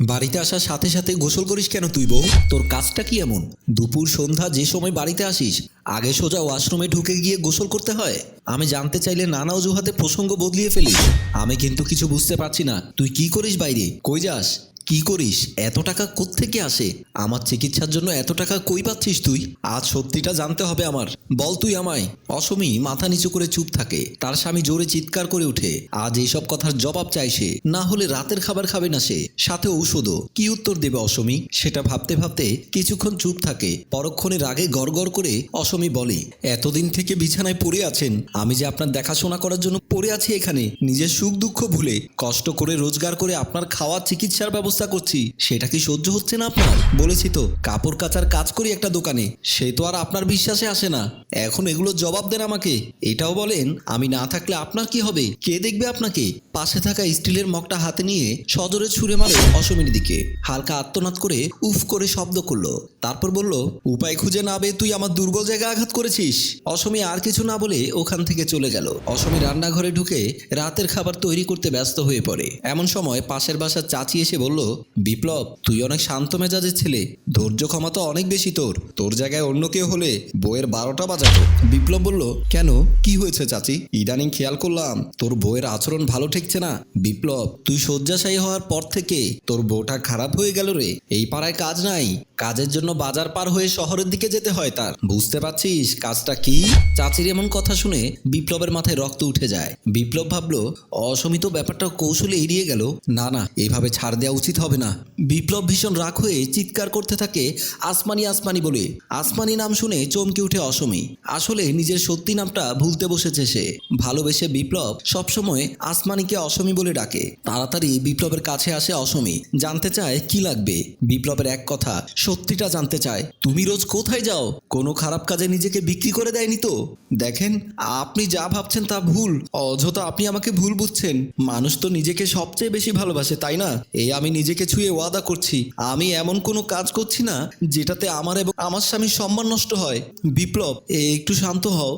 বাড়িতে আসার সাথে সাথে গোসল করিস কেন তুই বউ? তোর কাজটা কি এমন? দুপুর, সন্ধ্যা, যে সময় বাড়িতে আসিস, আগে সোজা ওয়াশরুমে ঢুকে গিয়ে গোসল করতে হয়। আমি জানতে চাইলে নানা অজুহাতে প্রসঙ্গ বদলিয়ে ফেলিস। আমি কিন্তু কিছু বুঝতে পারছি না। তুই কি করিস বাইরে? কই যাস? কি করিস? এত টাকা কোত্থেকে আসে? আমার চিকিৎসার জন্য এত টাকা কই পাচ্ছিস তুই? আজ সত্যিটা জানতে হবে আমার। বল তুই আমায়। অসমী মাথা নিচু করে চুপ থাকে। তার স্বামী জোরে চিৎকার করে উঠে আজ এইসব কথার জবাব চাই সে। না হলে রাতের খাবার খাবে না সে। সাথে ঔষধও। কি উত্তর দেবে অসমী? সেটা ভাবতে ভাবতে কিছুক্ষণ চুপ থাকে। পরক্ষণে রাগে গড়গড় করে অসমী বলে, এতদিন থেকে বিছানায় পড়ে আছেন। আমি যে আপনার দেখাশোনা করার জন্য পড়ে আছি এখানে, নিজের সুখ দুঃখ ভুলে, কষ্ট করে রোজগার করে আপনার খাওয়া চিকিৎসার ব্যবস্থা করছি, সেটা কি সহ্য হচ্ছে না আপনার? বলেছি তো, কাপড় কাচার কাজ করি একটা দোকানে, সে তো আর আপনার বিশ্বাসে আসে না। এখন এগুলো জবাব দেন আমাকে। এটাও বলেন, আমি না থাকলে আপনার কি হবে? কে দেখবে আপনাকে? পাশে থাকা স্টিলের মগটা হাতে নিয়ে সজোরে ছুঁড়ে মারে অসমীর দিকে। হালকা আত্মনাদ করে উফ করে শব্দ করল। তারপর বলল, উপায় খুঁজে না পেয়ে তুই আমার দুর্বল জায়গায় আঘাত করেছিস? অসমী আর কিছু না বলে ওখান থেকে চলে গেল। অসমী রান্নাঘরে ঢুকে রাতের খাবার তৈরি করতে ব্যস্ত হয়ে পড়ে। এমন সময় পাশের বাসার চাচি এসে বলল বিপ্লব, তুই অনেক শান্ত মেজাজের ছেলে। ধৈর্য ক্ষমতা অনেক বেশি তোর। তোর জায়গায় অন্য কেউ হলে বইয়ের বারোটা বাজাতো। বিপ্লব বলল, কেন? কি হয়েছে চাচি? ইদানিং খেয়াল করলাম, তোর বইয়ের আচরণ ভালো ঠেকছে না। বিপ্লব, তুই শয্যাশায়ী হওয়ার পর থেকে তোর বউটা খারাপ হয়ে গেল রে। এই পাড়ায় কাজ নাই। কাজের জন্য বাজার পার হয়ে শহরের দিকে যেতে হয় তার। বুঝতে পারছিস কাজটা কি? চাচির এমন কথা শুনে বিপ্লবের মাথায় রক্ত উঠে যায়। বিপ্লব ভাবলো অসমিত ব্যাপারটা কৌশলে এড়িয়ে গেল। না না এইভাবে ছাড় দেওয়া উচিত হবে না। বিপ্লব ভীষণ রাগ হয়ে চিৎকার করতে থাকে আসমানি আসমানি বলে। আসমানি নাম শুনে চমকে উঠে অসমী। আসলে নিজের সত্যি নামটা ভুলতে বসেছে সে। ভালোবেসে বিপ্লব সবসময় আসমানিকে অসমী বলে ডাকে। তাড়াতাড়ি বিপ্লবের কাছে আসে অসমী। জানতে চায় কি লাগবে। বিপ্লবের এক কথা, সত্যিটা জানতে চায়। তুমি রোজ কোথায় যাও? কোনো খারাপ কাজে নিজেকে বিক্রি করে দেয়নি তো? দেখেন, আপনি যা ভাবছেন তা ভুল। অযথা আপনি আমাকে ভুল বুঝছেন। মানুষ তো নিজেকে সবচেয়ে বেশি ভালোবাসে, তাই না? এই আমি নিজেকে ছুঁয়ে ওয়াদা করছি। আমি এমন কোনো কাজ করছি না যেটাতে আমার এবং আমার স্বামীর সম্মান নষ্ট হয়। বিপ্লব একটু শান্ত হও।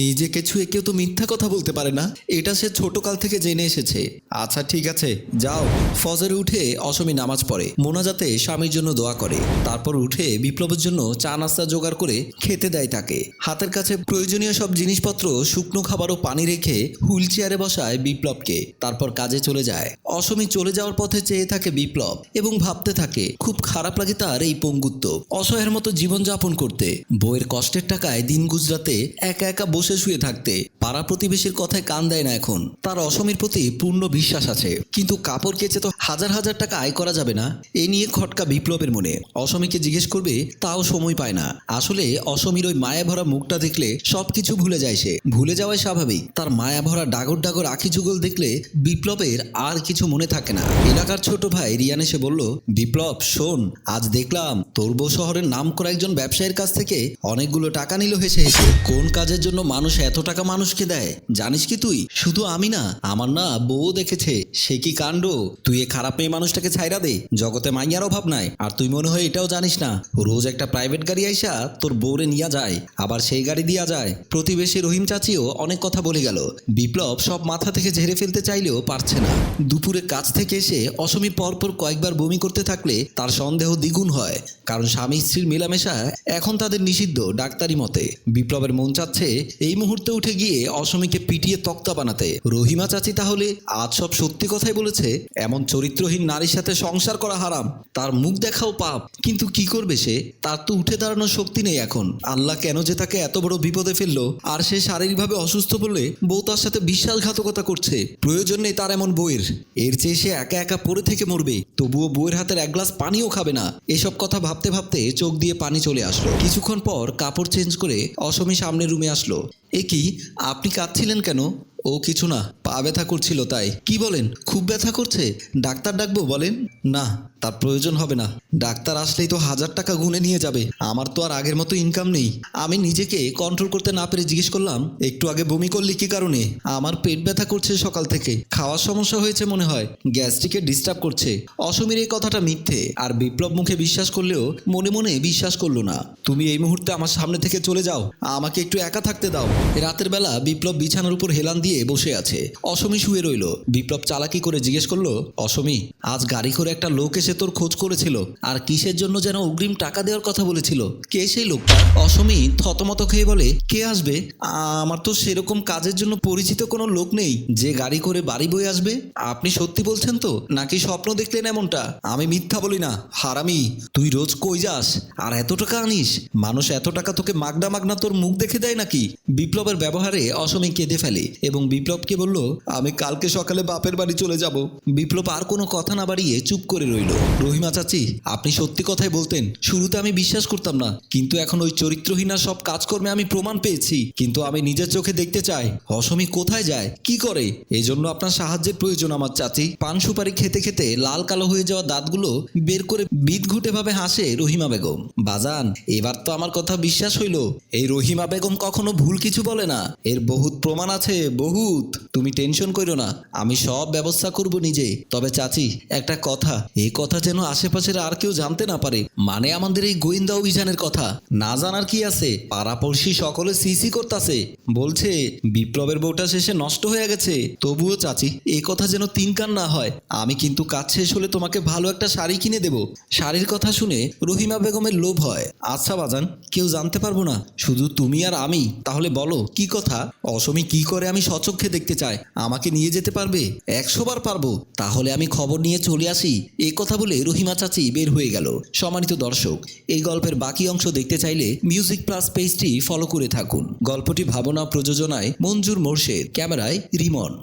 নিজেকে ছুঁয়ে কেউ তো মিথ্যা কথা বলতে পারে না। এটা সে ছোটকাল থেকে জেনে এসেছে। আচ্ছা ঠিক আছে, যাও। ফজরে উঠে অসমী নামাজ পড়ে। মোনাজাতে স্বামীর জন্য দোয়া করে। তারপর উঠে বিপ্লবের জন্য চা নাস্তা জোগাড় করে খেতে দেয় তাকে। হাতের কাছে প্রয়োজনীয় সব জিনিসপত্র, শুকনো খাবার ও পানি রেখে হুইল চেয়ারে বসায় বিপ্লবকে। তারপর কাজে চলে যায়। অসমী চলে যাওয়ার পথে চেয়ে থাকে বিপ্লব এবং ভাবতে থাকে, খুব খারাপ লাগে তার এই পঙ্গুত্ব। অসহায়ের মতো জীবনযাপন করতে বইয়ের কষ্টের টাকায় দিন গুজরাতে একা একা বসে শুয়ে থাকতে, পাড়া প্রতিবেশীর কথায় কান দেয় না এখন। তার অসমীর প্রতি পূর্ণ বিশ্বাস আছে। কিন্তু কাপড় কেচে তো হাজার হাজার টাকা আয় করা যাবে না, এ নিয়ে খটকা বিপ্লবের মনে। অসমীকে জিজ্ঞেস করবে, তাও সময় পায় না। আসলে অসমীর ওই মায়া ভরা মুখটা দেখলে সবকিছু ভুলে যায় সে। ভুলে যাওয়াই স্বাভাবিক। তার মায়া ভরা ডাগর ডাগর আখি যুগল দেখলে বিপ্লবের আর কিছু মনে থাকে না। এলাকার ছোট ভাই রিয়ান এসে বলল, বিপ্লব, শোন, আজ দেখলাম তোর বউ শহরের নাম করা একজন ব্যবসায়ীর কাছ থেকে অনেকগুলো টাকা নিল হেসে হেসে। কোন কাজের জন্য মানুষ এত টাকা মানুষকে দেয়? জানিস কি তুই? শুধু আমি না, আমার না বউ দেখেছে, সে কি কাণ্ড? তুই এ খারাপ মেয়ে মানুষটাকে ছাইরা দে, জগতে মাইয়ার অভাব নাই। আর তুই মনে হয় এটাও জানিস না, রোজ একটা প্রাইভেট গাড়ি আইসা তোর বউরে নিয়ে যায়, আবার সেই গাড়ি দিয়া যায়। প্রতিবেশী রহিম চাচিও অনেক কথা বলে গেল। বিপ্লব সব মাথা থেকে ঝেড়ে ফেলতে চাইলেও পারছে না। দুপুরে কাজ থেকে এসে অসমী পরপর কয়েকবার বমি করতে থাকলে তার সন্দেহ দ্বিগুণ হয়, কারণ স্বামী স্ত্রীর মেলামেশা এখন তাদের নিষিদ্ধ ডাক্তারি মতে। বিপ্লবের মন চাচ্ছে এই মুহূর্তে উঠে গিয়ে অসমীকে পিটিয়ে তক্তা বানাতে। রহিমা চাচি তাহলে আজ সব সত্যি কথাই বলেছে, এমন চরিত্রহীন নারীর সাথে সংসার করা হারাম, তার মুখ দেখাও পাপ। কিন্তু কি করবে সে? তার তো উঠে দাঁড়ানোর শক্তি নেই এখন। আল্লাহ কেন যে তাকে এত বড় বিপদে ফেলল, আর সে শারীরিকভাবে অসুস্থ বলে বউ তার সাথে বিশ্বাসঘাতকতা করছে। প্রয়োজন নেই তার এমন বইয়ের। এর চেয়ে সে একা একা পড়ে থেকে মরবে। তবুও বউয়ের হাতের এক গ্লাস পানিও খাবে না। এসব কথা ভাবতে ভাবতে চোখ দিয়ে পানি চলে আসলো। কিছুক্ষণ পর কাপড় চেঞ্জ করে অসমী সামনে রুমে আসলো। এ কি, আপনি কাঁদছিলেন কেন? ও কিছু না, পা ব্যথা করছিল তাই। কি বলেন, খুব ব্যথা করছে? ডাক্তার ডাকবো, বলেন। না, তার প্রয়োজন হবে না। ডাক্তার আসলেই তো হাজার টাকা গুনে নিয়ে যাবে। আমার তো আর আগের মতো ইনকাম নেই। আমি নিজেকে কন্ট্রোল করতে না পেরে জিজ্ঞেস করলাম, একটু আগে বমি করলি কি কারণে? আমার পেট ব্যথা করছে সকাল থেকে। খাওয়ার সমস্যা হয়েছে মনে হয়। গ্যাস্ট্রিকে ডিস্টার্ব করছে। অসমীর এই কথাটা মিথ্যে, আর বিপ্লব মুখে বিশ্বাস করলেও মনে মনে বিশ্বাস করল না। তুমি এই মুহূর্তে আমার সামনে থেকে চলে যাও। আমাকে একটু একা থাকতে দাও। রাতের বেলা বিপ্লব বিছানার উপর হেলান দিয়ে বসে আছে। অসমী শুয়ে রইল। বিপ্লব চালাকি করে জিজ্ঞেস করল অসমী আজ গাড়ি করে একটা লোক এসে তোর খোঁজ করেছিল। আর কিসের জন্য যেন অগ্রিম টাকা দেওয়ার কথা বলেছিল? কে সেই লোকটা? অসমী থতমত খেয়ে বলে, কে আসবে? আমার তো সেরকম কাজের জন্য পরিচিত কোনো লোক নেই। যে গাড়ি করে বাড়ি বয়ে আসবে? আপনি সত্যি বলছেন তো? নাকি স্বপ্ন দেখলেন এমনটা? আমি মিথ্যা বলি না। হারামি, তুই রোজ কই যাস? আর এত টাকা আনিস? মানুষ এত টাকা তোকে মাগনা মাগনা তোর মুখ দেখে দেয় নাকি? বিপ্লবের ব্যবহারে অসমী কেঁদে ফেলে এবং বিপ্লবকে বলল, আমি কালকে সকালে বাপের বাড়ি চলে যাব। বিপ্লব আর কোনো কথা না বাড়িয়ে চুপ করে রইল। রহিমা চাচি, আপনি সত্যি কথাই বলতেন, শুরুতে আমি বিশ্বাস করতাম না, কিন্তু এখন ওই চরিত্রহীনা সব কাজকর্মে আমি প্রমাণ পেয়েছি, কিন্তু আমি নিজের চোখে দেখতে চাই, অসমী কোথায় যায়, কি করে? এই জন্য আপনার সাহায্যের প্রয়োজন আমার চাচি। পান সুপারি খেতে খেতে লাল কালো হয়ে যাওয়া দাঁতগুলো বের করে বিদঘুটে ভাবে হাসে রহিমা বেগম, বাজান, এবার তো আমার কথা বিশ্বাস হইল। এই রহিমা বেগম কখনো ভুল কিছু বলে না। এর বহুত প্রমাণ আছে, বহুত। তুমি টেনশন করো না। আমি সব ব্যবস্থা করব নিজে। তবে চাচি, একটা কথা। এই কথা যেন আশেপাশের আর কেউ জানতে না পারে। মানে আমাদের এই গোয়েন্দা অভিযানের কথা। না জানার কি আছে? পাড়াপড়শি সকলে সিসি করতাছে। বলছে, বিপ্লবের বউটা শেষে নষ্ট হয়ে গেছে। তবুও চাচি এই কথা যেন তিন কান না হয়। আমি কিন্তু কাজ শেষ হলে তোমাকে ভালো একটা শাড়ি কিনে দেব। শাড়ির কথা শুনে রহিমা বেগমের লোভ হয়। আচ্ছা বাজান, কেউ জানতে পারব না। শুধু তুমি আর আমি। তাহলে বলো। কি কথা? অসমী কি করে আমি সচক্ষে দেখতে চাই? আমাকে নিয়ে যেতে পারবে? একশোবার পারব। তাহলে আমি খবর নিয়ে চলে আসি। এ কথা বলে রহিমা চাচি বের হয়ে গেল, সম্মানিত দর্শক। এই গল্পের বাকি অংশ দেখতে চাইলে মিউজিক প্লাস পেজটি ফলো করে থাকুন। গল্পটি ভাবনা প্রযোজনায় মঞ্জুর মোর্শেদ, ক্যামেরায় রিমন।